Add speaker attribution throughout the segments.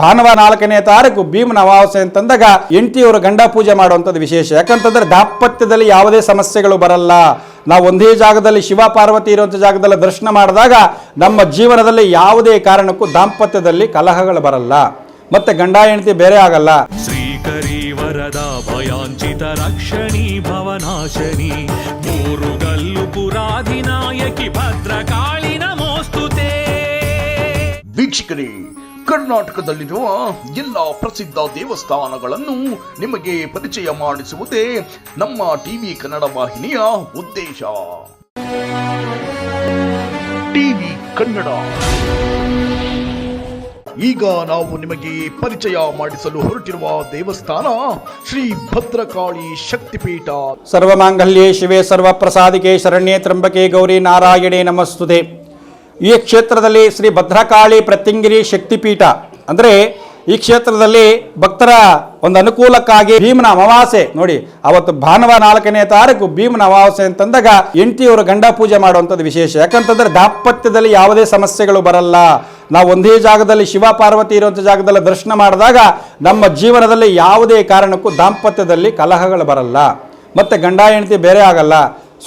Speaker 1: ಭಾನುವಾರ ನಾಲ್ಕನೇ ತಾರೀಕು ಭೀಮನ ಅಮಾವಾಸ್ಯೆ ಅಂತಂದಾಗ ಹೆಂಡತಿಯವರು ಗಂಡ ಪೂಜೆ ಮಾಡುವಂಥದ್ದು ವಿಶೇಷ. ಯಾಕಂತಂದ್ರೆ ದಾಂಪತ್ಯದಲ್ಲಿ ಯಾವುದೇ ಸಮಸ್ಯೆಗಳು ಬರಲ್ಲ. ನಾವು ಒಂದೇ ಜಾಗದಲ್ಲಿ ಶಿವ ಪಾರ್ವತಿ ಇರುವಂಥ ಜಾಗದಲ್ಲಿ ದರ್ಶನ ಮಾಡಿದಾಗ ನಮ್ಮ ಜೀವನದಲ್ಲಿ ಯಾವುದೇ ಕಾರಣಕ್ಕೂ ದಾಂಪತ್ಯದಲ್ಲಿ ಕಲಹಗಳು ಬರಲ್ಲ. ಮತ್ತೆ ಗಂಡ ಹೆಂಡತಿ ಬೇರೆ ಆಗಲ್ಲ.
Speaker 2: ಶ್ರೀಕರಿ ವರದ ಭಯಾಂಚಿತ ರಕ್ಷಣಿ ಭವನಾಶನಿ ಮೂರುಗಲ್ಲು ಪುರಾಧಿನಾಯಕಿ ಭದ್ರಕಾಳಿ ನಮೋಸ್ತುತೇ.
Speaker 3: ವೀಕ್ಷಕರೇ ಕರ್ನಾಟಕದಲ್ಲಿರುವ ಎಲ್ಲ ಪ್ರಸಿದ್ಧ ದೇವಸ್ಥಾನಗಳನ್ನು ನಿಮಗೆ ಪರಿಚಯ ಮಾಡಿಸುವುದೇ ನಮ್ಮ ಟಿವಿ ಕನ್ನಡ ವಾಹಿನಿಯ ಉದ್ದೇಶ. ಟಿವಿ ಕನ್ನಡ. ಈಗ ನಾವು ನಿಮಗೆ ಪರಿಚಯ ಮಾಡಿಸಲು ಹೊರಟಿರುವ ದೇವಸ್ಥಾನ ಶ್ರೀ ಭದ್ರಕಾಳಿ ಶಕ್ತಿಪೀಠ.
Speaker 1: ಸರ್ವಮಾಂಗಲ್ಯೇ ಸರ್ವ ಸರ್ವಪ್ರಸಾದಿಕೆ ಶರಣ್ಯೇ ತ್ರಂಬಕೆ ಗೌರಿ ನಾರಾಯಣೇ ನಮಸ್ತುತೆ. ಈ ಕ್ಷೇತ್ರದಲ್ಲಿ ಶ್ರೀ ಭದ್ರಕಾಳಿ ಪ್ರತ್ಯಂಗಿರಿ ಶಕ್ತಿಪೀಠ. ಅಂದರೆ ಈ ಕ್ಷೇತ್ರದಲ್ಲಿ ಭಕ್ತರ ಒಂದು ಅನುಕೂಲಕ್ಕಾಗಿ ಭೀಮನ ಅಮಾವಾಸ್ಯೆ. ನೋಡಿ, ಅವತ್ತು ಭಾನುವಾರ ನಾಲ್ಕನೇ ತಾರೀಕು ಭೀಮನ ಅಮಾವಾಸ್ಯೆ ಅಂತಂದಾಗ ಎಂಟಿಯವರು ಗಂಡ ಪೂಜೆ ಮಾಡುವಂಥದ್ದು ವಿಶೇಷ. ಯಾಕಂತಂದರೆ ದಾಂಪತ್ಯದಲ್ಲಿ ಯಾವುದೇ ಸಮಸ್ಯೆಗಳು ಬರಲ್ಲ. ನಾವು ಒಂದೇ ಜಾಗದಲ್ಲಿ ಶಿವ ಪಾರ್ವತಿ ಇರುವಂಥ ಜಾಗದಲ್ಲಿ ದರ್ಶನ ಮಾಡಿದಾಗ ನಮ್ಮ ಜೀವನದಲ್ಲಿ ಯಾವುದೇ ಕಾರಣಕ್ಕೂ ದಾಂಪತ್ಯದಲ್ಲಿ ಕಲಹಗಳು ಬರಲ್ಲ. ಮತ್ತು ಗಂಡ ಹೆಂಡತಿ ಬೇರೆ ಆಗಲ್ಲ.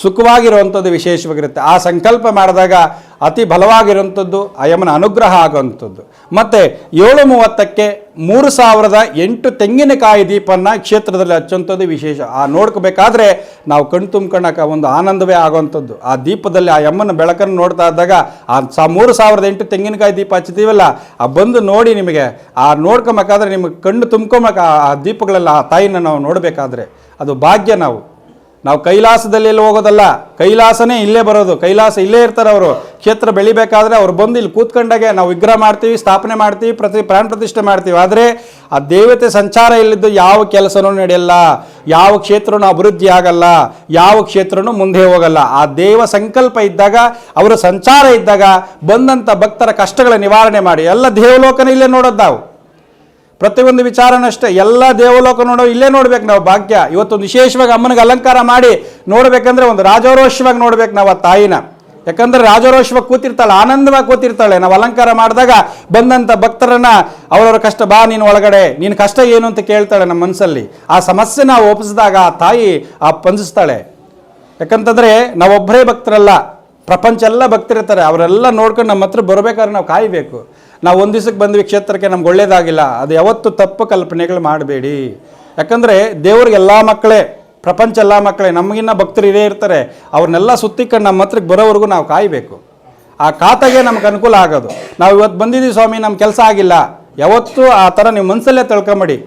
Speaker 1: ಸುಖವಾಗಿರುವಂಥದ್ದು ವಿಶೇಷವಾಗಿರುತ್ತೆ. ಆ ಸಂಕಲ್ಪ ಮಾಡಿದಾಗ ಅತಿ ಬಲವಾಗಿರುವಂಥದ್ದು, ಆ ಯಮನ ಅನುಗ್ರಹ ಆಗುವಂಥದ್ದು. ಮತ್ತು ಏಳು ಮೂವತ್ತಕ್ಕೆ ಮೂರು ಸಾವಿರದ ಎಂಟು ತೆಂಗಿನಕಾಯಿ ದೀಪನ ಕ್ಷೇತ್ರದಲ್ಲಿ ಹಚ್ಚುವಂಥದ್ದು ವಿಶೇಷ. ಆ ನೋಡ್ಕೋಬೇಕಾದ್ರೆ ನಾವು ಕಣ್ ತುಂಬ್ಕೊಳ್ಳೋಕೆ ಒಂದು ಆನಂದವೇ ಆಗುವಂಥದ್ದು. ಆ ದೀಪದಲ್ಲಿ ಆ ಯಮ್ಮನ ಬೆಳಕನ್ನು ನೋಡ್ತಾ ಇದ್ದಾಗ ಆ ಸಾ ಮೂರು ಸಾವಿರದ ಎಂಟು ತೆಂಗಿನಕಾಯಿ ದೀಪ ಹಚ್ತೀವಲ್ಲ ಆ ಬಂದು ನೋಡಿ ನಿಮಗೆ, ಆ ನೋಡ್ಕೊಬೇಕಾದ್ರೆ ನಿಮಗೆ ಕಣ್ಣು ತುಂಬ್ಕೊಬೇಕು ಆ ದೀಪಗಳೆಲ್ಲ ಆ ತಾಯಿನ ನಾವು ನೋಡಬೇಕಾದ್ರೆ ಅದು ಭಾಗ್ಯ ನಾವು. ನಾವು ಕೈಲಾಸದಲ್ಲಿ ಎಲ್ಲಿ ಹೋಗೋದಲ್ಲ, ಕೈಲಾಸನೇ ಇಲ್ಲೇ ಬರೋದು, ಕೈಲಾಸ ಇಲ್ಲೇ ಇರ್ತಾರೆ ಅವರು. ಕ್ಷೇತ್ರ ಬೆಳಿಬೇಕಾದ್ರೆ ಅವ್ರು ಬಂದು ಇಲ್ಲಿ ಕೂತ್ಕೊಂಡಾಗೆ ನಾವು ವಿಗ್ರಹ ಮಾಡ್ತೀವಿ, ಸ್ಥಾಪನೆ ಮಾಡ್ತೀವಿ, ಪ್ರತಿ ಪ್ರಾಣ ಪ್ರತಿಷ್ಠೆ ಮಾಡ್ತೀವಿ. ಆದರೆ ಆ ದೇವತೆ ಸಂಚಾರ ಇಲ್ಲಿದ್ದು ಯಾವ ಕೆಲಸನೂ ನಡೆಯಲ್ಲ, ಯಾವ ಕ್ಷೇತ್ರನೂ ಅಭಿವೃದ್ಧಿ ಆಗಲ್ಲ, ಯಾವ ಕ್ಷೇತ್ರನೂ ಮುಂದೆ ಹೋಗಲ್ಲ. ಆ ದೇವ ಸಂಕಲ್ಪ ಇದ್ದಾಗ, ಅವರ ಸಂಚಾರ ಇದ್ದಾಗ ಬಂದಂಥ ಭಕ್ತರ ಕಷ್ಟಗಳ ನಿವಾರಣೆ ಮಾಡಿ, ಎಲ್ಲ ದೇವಲೋಕನ ಇಲ್ಲೇ ನೋಡೋದು ನಾವು. ಪ್ರತಿಯೊಂದು ವಿಚಾರನೂ ಅಷ್ಟೇ. ಎಲ್ಲ ದೇವಲೋಕ ನೋಡೋ, ಇಲ್ಲೇ ನೋಡ್ಬೇಕು ನಾವು ಭಾಗ್ಯ. ಇವತ್ತೊಂದು ವಿಶೇಷವಾಗಿ ಅಮ್ಮನಿಗೆ ಅಲಂಕಾರ ಮಾಡಿ ನೋಡ್ಬೇಕಂದ್ರೆ ಒಂದು ರಾಜಾರೋಷವಾಗಿ ನೋಡ್ಬೇಕು ನಾವು ಆ ತಾಯಿನ. ಯಾಕಂದ್ರೆ ರಾಜಾರೋಷವಾಗಿ ಕೂತಿರ್ತಾಳೆ, ಆನಂದವಾಗಿ ಕೂತಿರ್ತಾಳೆ. ನಾವು ಅಲಂಕಾರ ಮಾಡಿದಾಗ ಬಂದಂಥ ಭಕ್ತರನ್ನ ಅವರವರ ಕಷ್ಟ, ಬಾ ನೀನು ಒಳಗಡೆ, ನೀನು ಕಷ್ಟ ಏನು? ಅಂತ ಕೇಳ್ತಾಳೆ ನಮ್ಮ ಮನಸ್ಸಲ್ಲಿ. ಆ ಸಮಸ್ಯೆ ನಾವು ಒಪ್ಪಿಸಿದಾಗ ಆ ತಾಯಿ ಆ ಪಂಜಿಸ್ತಾಳೆ. ಯಾಕಂತಂದ್ರೆ ನಾವೊಬ್ಬರೇ ಭಕ್ತರಲ್ಲ. ಪ್ರಪಂಚ ಎಲ್ಲ ಭಕ್ತರಿರ್ತಾರೆ. ಅವರೆಲ್ಲ ನೋಡ್ಕೊಂಡು ನಮ್ಮ ಹತ್ರ ಬರಬೇಕಾದ್ರೆ ನಾವು ಕಾಯಬೇಕು. ನಾವು ಒಂದು ದಿವಸಕ್ಕೆ ಬಂದ್ವಿ, ಕ್ಷೇತ್ರಕ್ಕೆ ನಮ್ಗೆ ಒಳ್ಳೇದಾಗಿಲ್ಲ. ಅದು ಯಾವತ್ತು ತಪ್ಪು ಕಲ್ಪನೆಗಳು ಮಾಡಬೇಡಿ. ಯಾಕಂದರೆ ದೇವ್ರಿಗೆ ಎಲ್ಲ ಮಕ್ಕಳೇ, ಪ್ರಪಂಚ ಎಲ್ಲ ಮಕ್ಕಳೇ, ನಮಗಿನ್ನ ಭಕ್ತರು ಇದೇ ಇರ್ತಾರೆ. ಅವ್ರನ್ನೆಲ್ಲ ಸುತ್ತಿಕೊಂಡು ನಮ್ಮ ಹತ್ರಕ್ಕೆ ಬರೋವರೆಗೂ ನಾವು ಕಾಯಬೇಕು. ಆ ಖಾತೆಗೆ ನಮ್ಗೆ ಅನುಕೂಲ ಆಗೋದು. ನಾವು ಇವತ್ತು ಬಂದಿದ್ದೀವಿ ಸ್ವಾಮಿ ನಮ್ಮ ಕೆಲಸ ಆಗಿಲ್ಲ. ಯಾವತ್ತೂ ಆ ಥರ ನೀವು ಮನಸ್ಸಲ್ಲೇ ತಿಳ್ಕೊಂಬಿಡಿ.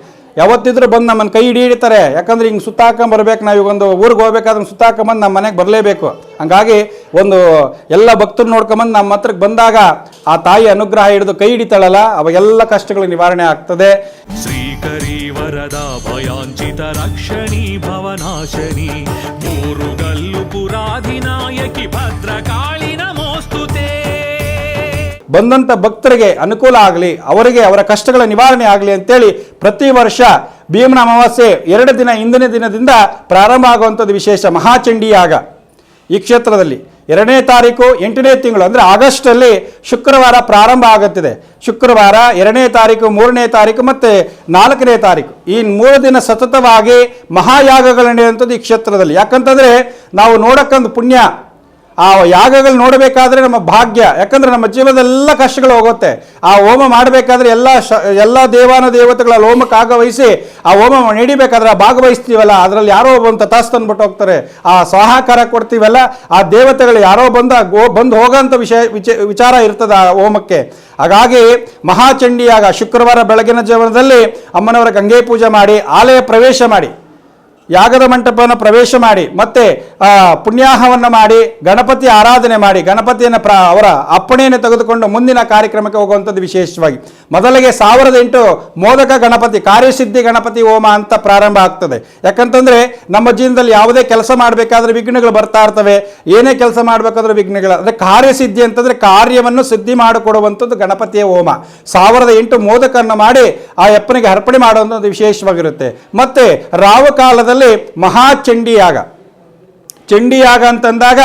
Speaker 1: ಯಾವತ್ತಿದ್ರೂ ಬಂದು ನಮ್ಮನ್ನು ಕೈ ಹಿಡಿ ಹಿಡಿತಾರೆ ಯಾಕಂದ್ರೆ ಹಿಂಗೆ ಸುತ್ತಾಕೊಂಡ್ ಬರ್ಬೇಕು ನಾವು ಒಂದು ಊರಿಗೆ ಹೋಗ್ಬೇಕಾದ್ರೆ ಸುತ್ತಾಕೊಂಬಂದು ನಮ್ಮ ಮನೆಗೆ ಬರಲೇಬೇಕು. ಹಂಗಾಗಿ ಒಂದು ಎಲ್ಲ ಭಕ್ತರು ನೋಡ್ಕೊಂಬಂದು ನಮ್ಮ ಹತ್ರಕ್ಕೆ ಬಂದಾಗ ಆ ತಾಯಿ ಅನುಗ್ರಹ ಹಿಡಿದು ಕೈ ಹಿಡಿತಾಳಲ್ಲ, ಅವಾಗೆಲ್ಲ ಕಷ್ಟಗಳು ನಿವಾರಣೆ ಆಗ್ತದೆ.
Speaker 2: ಶ್ರೀಕರಿ ವರದ ಭಯಾಂಚಿತ ರಕ್ಷಣಿ ಭವನಾಶನಿ ಪುರಾಧಿನಾಯಕಿ ಭದ್ರಕಾಳಿ
Speaker 1: ಬಂದಂಥ ಭಕ್ತರಿಗೆ ಅನುಕೂಲ ಆಗಲಿ, ಅವರಿಗೆ ಅವರ ಕಷ್ಟಗಳ ನಿವಾರಣೆ ಆಗಲಿ ಅಂತೇಳಿ ಪ್ರತಿ ವರ್ಷ ಭೀಮನ ಅಮಾವಾಸ್ಯೆ ಎರಡು ದಿನ ಹಿಂದಿನ ದಿನದಿಂದ ಪ್ರಾರಂಭ ಆಗುವಂಥದ್ದು ವಿಶೇಷ ಮಹಾಚಂಡಿಯಾಗ ಈ ಕ್ಷೇತ್ರದಲ್ಲಿ ಎರಡನೇ ತಾರೀಕು ಎಂಟನೇ ತಿಂಗಳು, ಅಂದರೆ ಆಗಸ್ಟಲ್ಲಿ ಶುಕ್ರವಾರ ಪ್ರಾರಂಭ ಆಗುತ್ತಿದೆ. ಶುಕ್ರವಾರ ಎರಡನೇ ತಾರೀಕು, ಮೂರನೇ ತಾರೀಕು ಮತ್ತು ನಾಲ್ಕನೇ ತಾರೀಕು. ಈ ಮೂರು ದಿನ ಸತತವಾಗಿ ಮಹಾಯಾಗಗಳು ನಡೆಯುವಂಥದ್ದು ಈ ಕ್ಷೇತ್ರದಲ್ಲಿ. ಯಾಕಂತಂದರೆ ನಾವು ನೋಡೋಕ್ಕೊಂದು ಪುಣ್ಯ. ಆ ಯಾಗಗಳು ನೋಡಬೇಕಾದ್ರೆ ನಮ್ಮ ಭಾಗ್ಯ, ಯಾಕಂದ್ರೆ ನಮ್ಮ ಜೀವನದೆಲ್ಲ ಕಷ್ಟಗಳು ಹೋಗುತ್ತೆ. ಆ ಹೋಮ ಮಾಡಬೇಕಾದ್ರೆ ಎಲ್ಲ ಶ, ಎಲ್ಲ ದೇವಾನ ದೇವತೆಗಳ ಹೋಮಕ್ಕೆ ಆಗವಹಿಸಿ ಆ ಹೋಮ ನಡಿಬೇಕಾದ್ರೆ ಭಾಗವಹಿಸ್ತೀವಲ್ಲ ಅದರಲ್ಲಿ ಯಾರೋ ಒಬ್ಬ ತಥಾಸ್ ತಂದ್ಬಿಟ್ಟು ಹೋಗ್ತಾರೆ. ಆ ಸಹಕಾರ ಕೊಡ್ತೀವಲ್ಲ, ಆ ದೇವತೆಗಳು ಯಾರೋ ಬಂದ ಬಂದು ಹೋಗೋಂಥ ವಿಷಯ, ವಿಚ, ವಿಚಾರ ಇರ್ತದೆ ಆ ಹೋಮಕ್ಕೆ. ಹಾಗಾಗಿ ಮಹಾಚಂಡಿಯಾಗ ಶುಕ್ರವಾರ ಬೆಳಗಿನ ಜೀವನದಲ್ಲಿ ಅಮ್ಮನವರ ಗಂಗೆ ಪೂಜೆ ಮಾಡಿ, ಆಲಯ ಪ್ರವೇಶ ಮಾಡಿ. ಯಾಗದ ಮಂಟಪವನ್ನು ಪ್ರವೇಶ ಮಾಡಿ, ಮತ್ತೆ ಪುಣ್ಯಾಹವನ್ನು ಮಾಡಿ, ಗಣಪತಿ ಆರಾಧನೆ ಮಾಡಿ, ಗಣಪತಿಯನ್ನು ಪ್ರ, ಅವರ ಅಪ್ಪಣೆಯನ್ನು ತೆಗೆದುಕೊಂಡು ಮುಂದಿನ ಕಾರ್ಯಕ್ರಮಕ್ಕೆ ಹೋಗುವಂಥದ್ದು ವಿಶೇಷವಾಗಿ. ಮೊದಲಿಗೆ ಸಾವಿರದ ಎಂಟು ಮೋದಕ ಗಣಪತಿ, ಕಾರ್ಯಸಿದ್ಧಿ ಗಣಪತಿ ಹೋಮ ಅಂತ ಪ್ರಾರಂಭ ಆಗ್ತದೆ. ಯಾಕಂತಂದ್ರೆ ನಮ್ಮ ಜೀವನದಲ್ಲಿ ಯಾವುದೇ ಕೆಲಸ ಮಾಡಬೇಕಾದ್ರೆ ವಿಘ್ನಗಳು ಬರ್ತಾ ಇರ್ತವೆ. ಏನೇ ಕೆಲಸ ಮಾಡಬೇಕಾದ್ರೆ ವಿಘ್ನಗಳು. ಅಂದರೆ ಕಾರ್ಯಸಿದ್ಧಿ ಅಂತಂದರೆ ಕಾರ್ಯವನ್ನು ಸಿದ್ಧಿ ಮಾಡಿಕೊಡುವಂಥದ್ದು ಗಣಪತಿಯ ಹೋಮ. ಸಾವಿರದ ಎಂಟು ಮೋದಕವನ್ನು ಮಾಡಿ ಆ ಯಪ್ಪನಿಗೆ ಅರ್ಪಣೆ ಮಾಡುವಂಥದ್ದು ವಿಶೇಷವಾಗಿರುತ್ತೆ. ಮತ್ತು ರಾವಕಾಲದಲ್ಲಿ ಮಹಾಚಂಡಿ ಯಾಗ. ಚಂಡಿ ಯಾಗ ಅಂತಂದಾಗ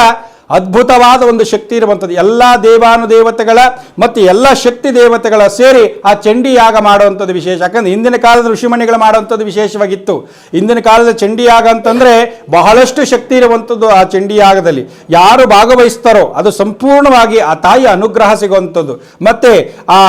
Speaker 1: ಅದ್ಭುತವಾದ ಒಂದು ಶಕ್ತಿ ಇರುವಂಥದ್ದು. ಎಲ್ಲ ದೇವಾನುದೇವತೆಗಳ ಮತ್ತು ಎಲ್ಲ ಶಕ್ತಿ ದೇವತೆಗಳ ಸೇರಿ ಆ ಚಂಡಿ ಯಾಗ ಮಾಡುವಂಥದ್ದು ವಿಶೇಷ. ಯಾಕಂದ್ರೆ ಹಿಂದಿನ ಕಾಲದ ಋಷಿಮಣಿಗಳು ಮಾಡುವಂಥದ್ದು ವಿಶೇಷವಾಗಿತ್ತು. ಹಿಂದಿನ ಕಾಲದ ಚಂಡಿ ಯಾಗ ಅಂತಂದ್ರೆ ಬಹಳಷ್ಟು ಶಕ್ತಿ ಇರುವಂಥದ್ದು ಆ ಚಂಡಿ ಯಾಗದಲ್ಲಿ. ಯಾರು ಭಾಗವಹಿಸ್ತಾರೋ ಅದು ಸಂಪೂರ್ಣವಾಗಿ ಆ ತಾಯಿಯ ಅನುಗ್ರಹ ಸಿಗುವಂಥದ್ದು. ಮತ್ತೆ ಆ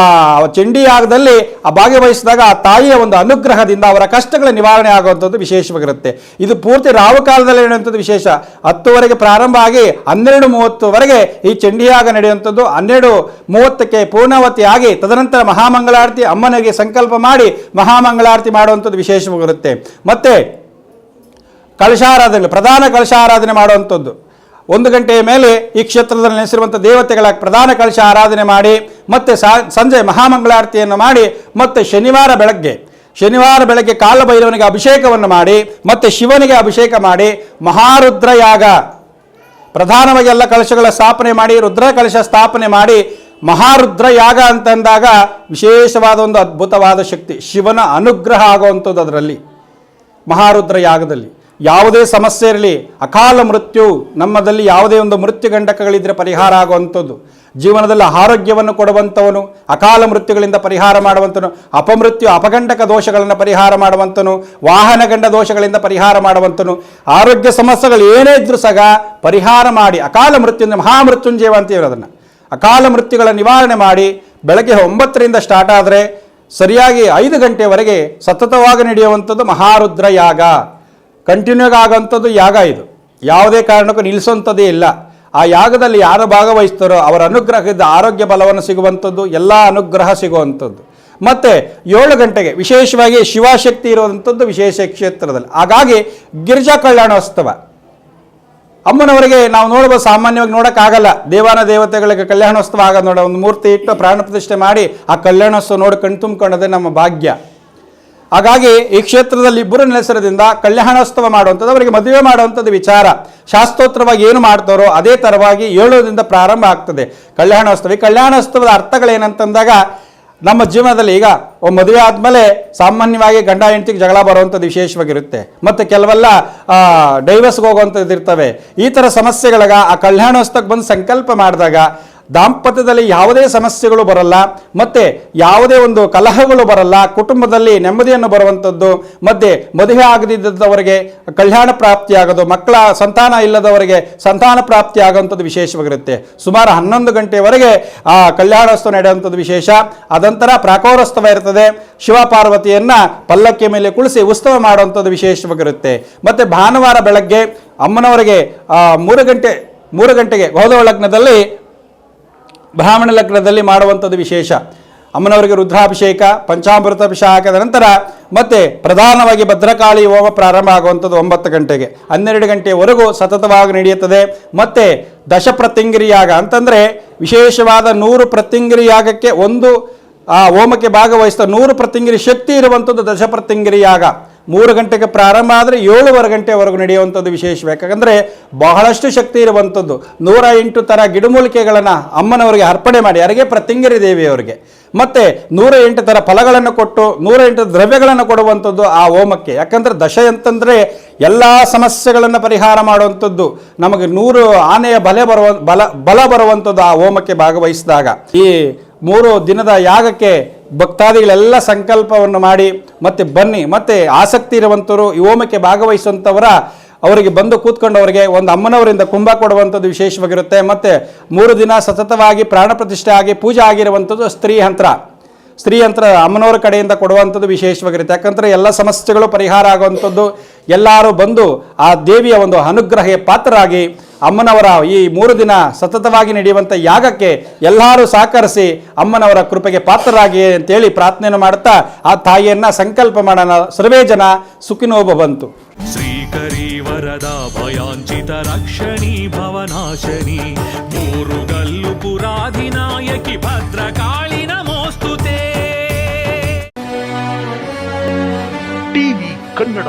Speaker 1: ಚಂಡಿ ಯಾಗದಲ್ಲಿ ಆ ಭಾಗವಹಿಸಿದಾಗ ಆ ತಾಯಿಯ ಒಂದು ಅನುಗ್ರಹದಿಂದ ಅವರ ಕಷ್ಟಗಳ ನಿವಾರಣೆ ಆಗುವಂಥದ್ದು ವಿಶೇಷವಾಗಿರುತ್ತೆ. ಇದು ಪೂರ್ತಿ ರಾಹುಕಾಲದಲ್ಲಿ ಏನಂಥದ್ದು ವಿಶೇಷ. ಹತ್ತುವರೆಗೆ ಪ್ರಾರಂಭ ಆಗಿ ಹನ್ನೆರಡು ಮೂವತ್ತುವರೆಗೆ ಈ ಚಂಡಿಯಾಗ ನಡೆಯುವಂಥದ್ದು ಹನ್ನೆರಡು ಮೂವತ್ತಕ್ಕೆ ಪೂರ್ಣಾವತಿಯಾಗಿ ತದನಂತರ ಮಹಾಮಂಗಳಾರತಿ ಅಮ್ಮನಿಗೆ ಸಂಕಲ್ಪ ಮಾಡಿ ಮಹಾಮಂಗಳಾರತಿ ಮಾಡುವಂಥದ್ದು ವಿಶೇಷವಾಗಿರುತ್ತೆ. ಮತ್ತೆ ಕಳಶಾರಾಧನೆ ಪ್ರಧಾನ ಕಳಶಾರಾಧನೆ ಮಾಡುವಂಥದ್ದು. ಒಂದು ಗಂಟೆಯ ಮೇಲೆ ಈ ಕ್ಷೇತ್ರದಲ್ಲಿ ನೆಲೆಸಿರುವಂಥ ದೇವತೆಗಳ ಪ್ರಧಾನ ಕಳಶ ಆರಾಧನೆ ಮಾಡಿ, ಮತ್ತೆ ಸಂಜೆ ಮಹಾಮಂಗಳಾರತಿಯನ್ನು ಮಾಡಿ, ಮತ್ತೆ ಶನಿವಾರ ಬೆಳಗ್ಗೆ ಶನಿವಾರ ಬೆಳಗ್ಗೆ ಕಾಲಭೈರವನಿಗೆ ಅಭಿಷೇಕವನ್ನು ಮಾಡಿ, ಮತ್ತೆ ಶಿವನಿಗೆ ಅಭಿಷೇಕ ಮಾಡಿ ಮಹಾರುದ್ರ ಯಾಗ ಪ್ರಧಾನವಾಗಿ ಎಲ್ಲ ಕಲಶಗಳ ಸ್ಥಾಪನೆ ಮಾಡಿ, ರುದ್ರ ಕಲಶ ಸ್ಥಾಪನೆ ಮಾಡಿ, ಮಹಾರುದ್ರ ಯಾಗ ಅಂತಂದಾಗ ವಿಶೇಷವಾದ ಒಂದು ಅದ್ಭುತವಾದ ಶಕ್ತಿ, ಶಿವನ ಅನುಗ್ರಹ ಆಗುವಂಥದ್ದು ಅದರಲ್ಲಿ, ಮಹಾರುದ್ರ ಯಾಗದಲ್ಲಿ. ಯಾವುದೇ ಸಮಸ್ಯೆ ಇರಲಿ, ಅಕಾಲ ಮೃತ್ಯು ನಮ್ಮದಲ್ಲಿ ಯಾವುದೇ ಒಂದು ಮೃತ್ಯು ಗಂಡಕಗಳಿದ್ರೆ ಪರಿಹಾರ ಆಗುವಂಥದ್ದು. ಜೀವನದಲ್ಲಿ ಆರೋಗ್ಯವನ್ನು ಕೊಡುವಂಥವನು, ಅಕಾಲ ಮೃತ್ಯುಗಳಿಂದ ಪರಿಹಾರ ಮಾಡುವಂಥನು ಅಪಮೃತ್ಯು ಅಪಗಂಡಕ ದೋಷಗಳನ್ನು ಪರಿಹಾರ ಮಾಡುವಂಥನು ವಾಹನ ಗಂಡ ದೋಷಗಳಿಂದ ಪರಿಹಾರ ಮಾಡುವಂಥನು ಆರೋಗ್ಯ ಸಮಸ್ಯೆಗಳು ಏನೇ ಇದ್ದರೂ ಸಹ ಪರಿಹಾರ ಮಾಡಿ, ಅಕಾಲ ಮೃತ್ಯು ಮಹಾಮೃತ್ಯುಂಜಯ ಅಂತ ಅಂತೀವಿ ಅದನ್ನು. ಅಕಾಲ ಮೃತ್ಯುಗಳ ನಿವಾರಣೆ ಮಾಡಿ ಬೆಳಗ್ಗೆ ಒಂಬತ್ತರಿಂದ ಸ್ಟಾರ್ಟ್ ಆದರೆ ಸರಿಯಾಗಿ ಐದು ಗಂಟೆವರೆಗೆ ಸತತವಾಗಿ ನಡೆಯುವಂಥದ್ದು ಮಹಾರುದ್ರ ಕಂಟಿನ್ಯೂ ಆಗೋಂಥದ್ದು ಯಾಗ ಇದು. ಯಾವುದೇ ಕಾರಣಕ್ಕೂ ನಿಲ್ಲಿಸುವಂಥದ್ದೇ ಇಲ್ಲ. ಆ ಯಾಗದಲ್ಲಿ ಯಾರು ಭಾಗವಹಿಸ್ತಾರೋ ಅವರ ಅನುಗ್ರಹದಿಂದ ಆರೋಗ್ಯ ಬಲವನ್ನು ಸಿಗುವಂಥದ್ದು, ಎಲ್ಲ ಅನುಗ್ರಹ ಸಿಗುವಂಥದ್ದು. ಮತ್ತು ಏಳು ಗಂಟೆಗೆ ವಿಶೇಷವಾಗಿ ಶಿವಶಕ್ತಿ ಇರುವಂಥದ್ದು ವಿಶೇಷ ಕ್ಷೇತ್ರದಲ್ಲಿ. ಹಾಗಾಗಿ ಗಿರಿಜಾ ಕಲ್ಯಾಣೋತ್ಸವ ಅಮ್ಮನವರಿಗೆ ನಾವು ನೋಡ್ಬೋದು ಸಾಮಾನ್ಯವಾಗಿ ನೋಡೋಕ್ಕಾಗಲ್ಲ. ದೇವಾನ ದೇವತೆಗಳಿಗೆ ಕಲ್ಯಾಣೋತ್ಸವ ಆಗೋದು ನೋಡ, ಒಂದು ಮೂರ್ತಿ ಇಟ್ಟು ಪ್ರಾಣ ಪ್ರತಿಷ್ಠೆ ಮಾಡಿ ಆ ಕಲ್ಯಾಣೋತ್ಸವ ನೋಡಿ ಕಣ್ ತುಂಬಿಕೊಳ್ಳೋದೇ ನಮ್ಮ ಭಾಗ್ಯ. ಹಾಗಾಗಿ ಈ ಕ್ಷೇತ್ರದಲ್ಲಿ ಇಬ್ಬರು ನೆಲೆಸಿರೋದ್ರಿಂದ ಕಲ್ಯಾಣೋತ್ಸವ ಮಾಡುವಂಥದ್ದು, ಅವರಿಗೆ ಮದುವೆ ಮಾಡುವಂಥದ್ದು ವಿಚಾರ. ಶಾಸ್ತ್ರೋತ್ತರವಾಗಿ ಏನು ಮಾಡ್ತಾರೋ ಅದೇ ಥರವಾಗಿ ಏಳೋದ್ರಿಂದ ಪ್ರಾರಂಭ ಆಗ್ತದೆ. ಕಲ್ಯಾಣೋತ್ಸವ. ಈ ಕಲ್ಯಾಣೋತ್ಸವದ ಅರ್ಥಗಳೇನಂತಂದಾಗ, ನಮ್ಮ ಜೀವನದಲ್ಲಿ ಈಗ ಮದುವೆ ಆದಮೇಲೆ ಸಾಮಾನ್ಯವಾಗಿ ಗಂಡ ಹೆಂಡತಿಗೆ ಜಗಳ ಬರುವಂಥದ್ದು ವಿಶೇಷವಾಗಿರುತ್ತೆ. ಮತ್ತು ಕೆಲವೆಲ್ಲ ಡೈವರ್ಸ್ಗೆ ಹೋಗುವಂಥದ್ದು ಇರ್ತವೆ ಈ ಥರ ಸಮಸ್ಯೆಗಳಾಗ ಆ ಕಲ್ಯಾಣೋತ್ಸವಕ್ಕೆ ಬಂದು ಸಂಕಲ್ಪ ಮಾಡಿದಾಗ ದಾಂಪತ್ಯದಲ್ಲಿ ಯಾವುದೇ ಸಮಸ್ಯೆಗಳು ಬರಲ್ಲ, ಮತ್ತೆ ಯಾವುದೇ ಒಂದು ಕಲಹಗಳು ಬರಲ್ಲ, ಕುಟುಂಬದಲ್ಲಿ ನೆಮ್ಮದಿಯನ್ನು ಬರುವಂಥದ್ದು, ಮತ್ತೆ ಮದುವೆ ಆಗದಿದ್ದವರಿಗೆ ಕಲ್ಯಾಣ ಪ್ರಾಪ್ತಿಯಾಗೋದು, ಮಕ್ಕಳ ಸಂತಾನ ಇಲ್ಲದವರಿಗೆ ಸಂತಾನ ಪ್ರಾಪ್ತಿ ಆಗುವಂಥದ್ದು ವಿಶೇಷವಾಗಿರುತ್ತೆ. ಸುಮಾರು ಹನ್ನೊಂದು ಗಂಟೆವರೆಗೆ ಆ ಕಲ್ಯಾಣೋತ್ಸವ ನಡೆಯುವಂಥದ್ದು ವಿಶೇಷ. ಅದಂತರ ಪ್ರಾಕೋರೋತ್ಸವ ಇರ್ತದೆ, ಶಿವಪಾರ್ವತಿಯನ್ನು ಪಲ್ಲಕ್ಕಿ ಮೇಲೆ ಕುಳಿಸಿ ಉತ್ಸವ ಮಾಡುವಂಥದ್ದು ವಿಶೇಷವಾಗಿರುತ್ತೆ. ಮತ್ತು ಭಾನುವಾರ ಬೆಳಗ್ಗೆ ಅಮ್ಮನವರಿಗೆ ಮೂರು ಗಂಟೆ, ಮೂರು ಗಂಟೆಗೆ ಗೋಧವ ಲಗ್ನದಲ್ಲಿ ಬ್ರಾಹ್ಮಣ ಲಗ್ನದಲ್ಲಿ ಮಾಡುವಂಥದ್ದು ವಿಶೇಷ. ಅಮ್ಮನವರಿಗೆ ರುದ್ರಾಭಿಷೇಕ ಪಂಚಾಮೃತ ಅಭಿಷೇಕದ ನಂತರ ಮತ್ತೆ ಪ್ರಧಾನವಾಗಿ ಭದ್ರಕಾಳಿ ಹೋಮ ಪ್ರಾರಂಭ ಆಗುವಂಥದ್ದು ಒಂಬತ್ತು ಗಂಟೆಗೆ. ಹನ್ನೆರಡು ಗಂಟೆವರೆಗೂ ಸತತವಾಗಿ ನಡೆಯುತ್ತದೆ. ಮತ್ತೆ ದಶ ಪ್ರತ್ಯಂಗಿರಿ ಯಾಗ ಅಂತಂದರೆ ವಿಶೇಷವಾದ ನೂರು ಪ್ರತಿಂಗಿರಿಯಾಗಕ್ಕೆ ಒಂದು, ಆ ಹೋಮಕ್ಕೆ ಭಾಗವಹಿಸಿದ ನೂರು ಪ್ರತಿಂಗಿರಿ ಶಕ್ತಿ ಇರುವಂಥದ್ದು ದಶ ಪ್ರತ್ಯಂಗಿರಿ ಯಾಗ. ಮೂರು ಗಂಟೆಗೆ ಪ್ರಾರಂಭ ಆದರೆ ಏಳುವರೆ ಗಂಟೆವರೆಗೂ ನಡೆಯುವಂಥದ್ದು ವಿಶೇಷ ಯಾಕಂದರೆ ಬಹಳಷ್ಟು ಶಕ್ತಿ ಇರುವಂಥದ್ದು. ನೂರ ಎಂಟು ಥರ ಗಿಡಮೂಲಿಕೆಗಳನ್ನು ಅಮ್ಮನವರಿಗೆ ಅರ್ಪಣೆ ಮಾಡಿ, ಯಾರಿಗೆ? ಪ್ರತಿಂಗಿರಿ ದೇವಿಯವರಿಗೆ. ಮತ್ತು ನೂರ ಎಂಟು ಥರ ಫಲಗಳನ್ನು ಕೊಟ್ಟು, ನೂರ ಎಂಟು ದ್ರವ್ಯಗಳನ್ನು ಕೊಡುವಂಥದ್ದು ಆ ಹೋಮಕ್ಕೆ. ಯಾಕಂದರೆ ದಶ ಅಂತಂದರೆ ಎಲ್ಲ ಸಮಸ್ಯೆಗಳನ್ನು ಪರಿಹಾರ ಮಾಡುವಂಥದ್ದು. ನಮಗೆ ನೂರು ಆನೆಯ ಬಲೆ ಬರುವ, ಬಲ ಬಲ ಬರುವಂಥದ್ದು ಆ ಹೋಮಕ್ಕೆ ಭಾಗವಹಿಸಿದಾಗ. ಈ ಮೂರು ದಿನದ ಯಾಗಕ್ಕೆ ಭಕ್ತಾದಿಗಳೆಲ್ಲ ಸಂಕಲ್ಪವನ್ನು ಮಾಡಿ ಮತ್ತೆ ಬನ್ನಿ, ಮತ್ತೆ ಆಸಕ್ತಿ ಇರುವಂಥವರು ಈ ಹೋಮಕ್ಕೆ ಭಾಗವಹಿಸುವಂಥವರ ಅವರಿಗೆ ಬಂದು ಕೂತ್ಕೊಂಡವರಿಗೆ ಒಂದು ಅಮ್ಮನವರಿಂದ ಕುಂಭ ಕೊಡುವಂಥದ್ದು ವಿಶೇಷವಾಗಿರುತ್ತೆ. ಮತ್ತು ಮೂರು ದಿನ ಸತತವಾಗಿ ಪ್ರಾಣ ಪ್ರತಿಷ್ಠೆ ಆಗಿ ಪೂಜೆ ಆಗಿರುವಂಥದ್ದು ಸ್ತ್ರೀ ಯಂತ್ರ ಸ್ತ್ರೀ ಯಂತ್ರ ಅಮ್ಮನವರ ಕಡೆಯಿಂದ ಕೊಡುವಂಥದ್ದು ವಿಶೇಷವಾಗಿರುತ್ತೆ. ಯಾಕಂದರೆ ಎಲ್ಲ ಸಮಸ್ಯೆಗಳು ಪರಿಹಾರ ಆಗುವಂಥದ್ದು. ಎಲ್ಲರೂ ಬಂದು ಆ ದೇವಿಯ ಒಂದು ಅನುಗ್ರಹ ಪಾತ್ರರಾಗಿ ಅಮ್ಮನವರ ಈ ಮೂರು ದಿನ ಸತತವಾಗಿ ನಡೆಯುವಂಥ ಯಾಗಕ್ಕೆ ಎಲ್ಲರೂ ಸಹಕರಿಸಿ ಅಮ್ಮನವರ ಕೃಪೆಗೆ ಪಾತ್ರರಾಗಿ ಅಂತೇಳಿ ಪ್ರಾರ್ಥನೆಯನ್ನು ಮಾಡುತ್ತಾ ಆ ತಾಯಿಯನ್ನು ಸಂಕಲ್ಪ ಮಾಡೋಣ. ಸರ್ವೇ ಜನ ಸುಖಿನೋಬ
Speaker 2: ಬಂತು. ಶ್ರೀಕರಿ ವರದ ಭಯಾಂಚಿತ ರಕ್ಷಣಿ ಭವನಾಶನಿ. ಮೂರುಗಲ್ಲು ಪುರಾಧಿನಾಯಕಿ ಭದ್ರಕಾಳಿ ನಮೋಸ್ತುತೆ
Speaker 3: ಟಿವಿ ಕನ್ನಡ.